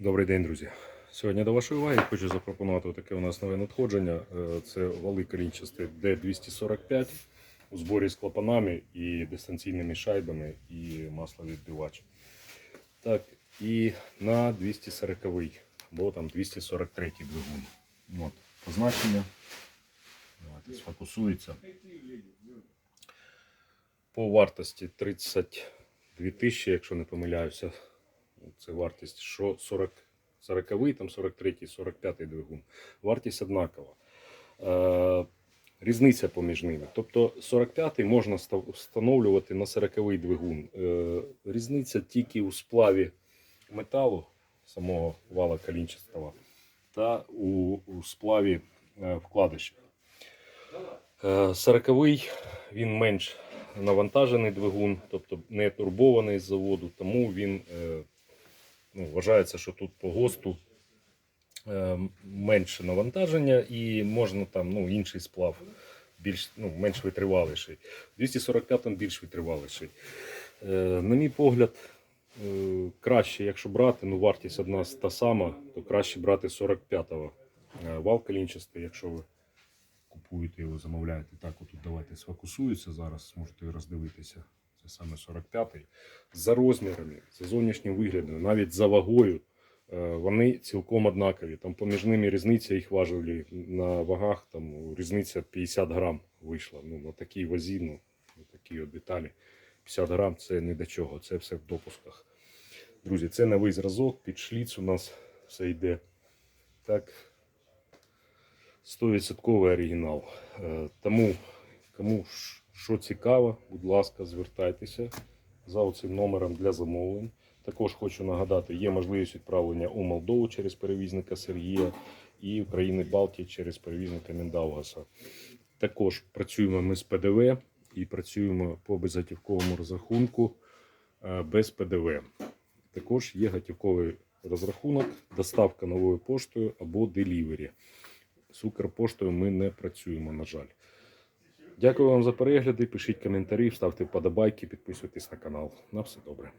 Добрий день, друзі. Сьогодні до вашої уваги хочу запропонувати таке у нас нове надходження. Е, Це вали колінчасті D245 у зборі з клапанами і дистанційними шайбами і масловідбивач. Так, і на 240 або там 243 двигун. От, позначення. Давайте сфокусується. По вартості 32 тисячі, якщо не помиляюся. Це вартість що 40, 40 там 43, 45 двигун. Вартість однакова. Е, різниця поміж ними. Тобто 45-й можна встановлювати на 40-й двигун. Е, різниця тільки у сплаві металу самого вала калінчастого та у, у сплаві е, вкладишів. Е, 40-й він менш навантажений двигун, тобто не турбований з заводу, тому він е, ну, вважається, що тут по ГОСТу е, менше навантаження і можна там ну, інший сплав більш, ну, менш витриваліший. 245 там більш витриваліший. Е, на мій погляд, е, краще, якщо брати, ну вартість одна та сама, то краще брати 45-го е, вал колінчастий, якщо ви купуєте його, замовляєте. Так, отут давайте сфокусується зараз, можете роздивитися. Саме 45-й. За розмірами, за зовнішнім виглядом, навіть за вагою, е, вони цілком однакові. Там поміж ними різниця їх важили на вагах, там різниця 50 грам вийшла. Ну, на такій вазі, ну, на такій от деталі. 50 грам це не до чого, це все в допусках. Друзі, це новий зразок, під шліц у нас все йде. Так, 100% оригінал. Е, Тому, кому що цікаво, будь ласка, звертайтеся за цим номером для замовлень. Також хочу нагадати, є можливість відправлення у Молдову через перевізника Сергія і в країни Балтії через перевізника Міндаугаса. Також працюємо ми з ПДВ і працюємо по безготівковому розрахунку е, без ПДВ. Також є готівковий розрахунок, доставка новою поштою або делівері. З Укрпоштою ми не працюємо, на жаль. Дякую вам за перегляди. Пишіть коментарі, ставте вподобайки, підписуйтесь на канал. На все добре.